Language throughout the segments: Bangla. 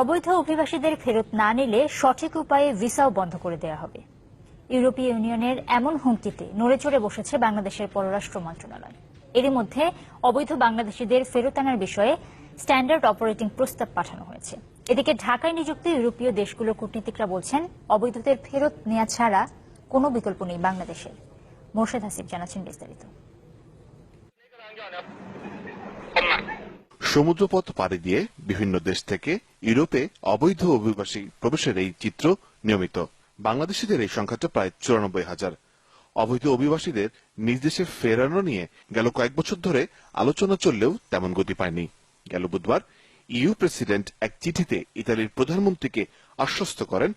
অবৈধ অভিবাসীদের ফেরত না নিলে সঠিক উপায়ে ভিসাও বন্ধ করে দেওয়া হবে। ইউরোপীয় ইউনিয়নের এমন হুমকিতে নড়ে চড়ে বসেছে বাংলাদেশের পররাষ্ট্র মন্ত্রণালয়। এরই মধ্যে অবৈধ বাংলাদেশিদের ফেরত আনার বিষয়ে স্ট্যান্ডার্ড অপারেটিং প্রস্তাব পাঠানো হয়েছে। এদিকে ঢাকায় নিযুক্ত ইউরোপীয় দেশগুলোর কূটনীতিকরা বলছেন, অবৈধদের ফেরত নেওয়া ছাড়া কোনো বিকল্প নেই বাংলাদেশের। মোর্শেদ হাসিব জানাচ্ছেন বিস্তারিত। সমুদ্রপথ পাড়ি দিয়ে বিভিন্ন দেশ থেকে ইউরোপে অবৈধ অভিবাসী প্রবেশের এই চিত্র নিয়মিত। বাংলাদেশিদের এই সংখ্যাটা প্রায় চুরানব্বই হাজার। অবৈধ অভিবাসীদের নিজ দেশে ফেরানো নিয়ে গেল কয়েক বছর ধরে আলোচনা চললেও তেমন গতি পায়নি। গেল বুধবার ইউ প্রেসিডেন্ট এক চিঠিতে ইতালির প্রধানমন্ত্রীকে আশ্বস্ত করেন,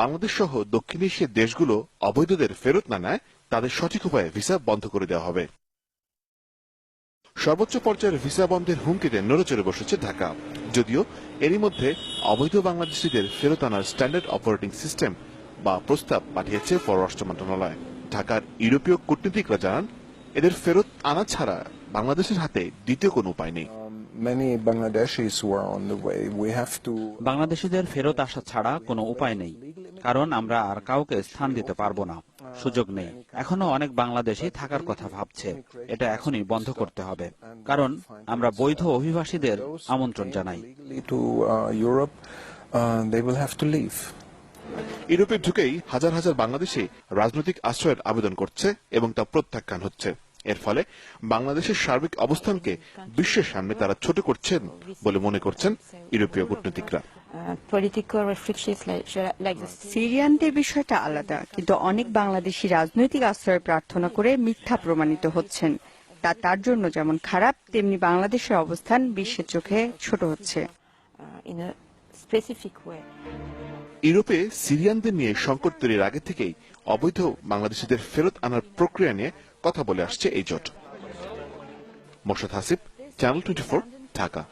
বাংলাদেশ সহ দক্ষিণ এশিয়ার দেশগুলো অবৈধদের ফেরত না নেয়, তাদের সঠিক উপায়ে ভিসা বন্ধ করে দেওয়া হবে। সর্বোচ্চ পর্যায়ের ভিসা বন্ধের হুমকিতে নড়েচড়ে বসেছে ঢাকা। যদিও এরই মধ্যে অবৈধ বাংলাদেশিদের ফেরত আনার স্ট্যান্ডার্ড অপারেটিং সিস্টেম বা প্রস্তাব পাঠিয়েছে পররাষ্ট্র মন্ত্রণালয়। ঢাকার ইউরোপীয় কূটনীতিকরা জানান এদের ফেরত আনা ছাড়া বাংলাদেশের হাতে দ্বিতীয় কোনো উপায় নেই. We বাংলাদেশিদের ফেরত আসা ছাড়া কোনো উপায় নেই কারণ আমরা আর কাউকে স্থান দিতে পারব না। সুযোগ নেই। এখনও অনেক বাংলাদেশি থাকার কথা ভাবছে। এটা এখনই বন্ধ করতে হবে। কারণ আমরা বৈধ অভিবাসীদের আমন্ত্রণ জানাই। Uh. Uh. ইউরোপে ঢুকেই হাজার হাজার বাংলাদেশি রাজনৈতিক আশ্রয়ের আবেদন করছে এবং তা প্রত্যাখ্যান হচ্ছে। এর ফলে বাংলাদেশের সার্বিক অবস্থানকে বিশ্বের সামনে তারা ছোট করছেন বলে মনে করছেন ইউরোপীয় কূটনীতিকরা। Political restrictions like, like the সিরিয়ানদের বিষয়টা আলাদা কিন্তু অনেক বাংলাদেশি রাজনৈতিক আশ্রয় প্রার্থনা করে মিথ্যা প্রমাণিত হচ্ছেন। তা তার জন্য যেমন খারাপ তেমনি বাংলাদেশের অবস্থান বিশ্বের চোখে ছোট হচ্ছে। in a ইউরোপে সিরিয়ানদের নিয়ে সংকট তৈরির আগে থেকেই অবৈধ বাংলাদেশিদের ফেরত আনার প্রক্রিয়া নিয়ে কথা বলে আসছে এই জোট। Morshad Hasib channel twenty Dhaka.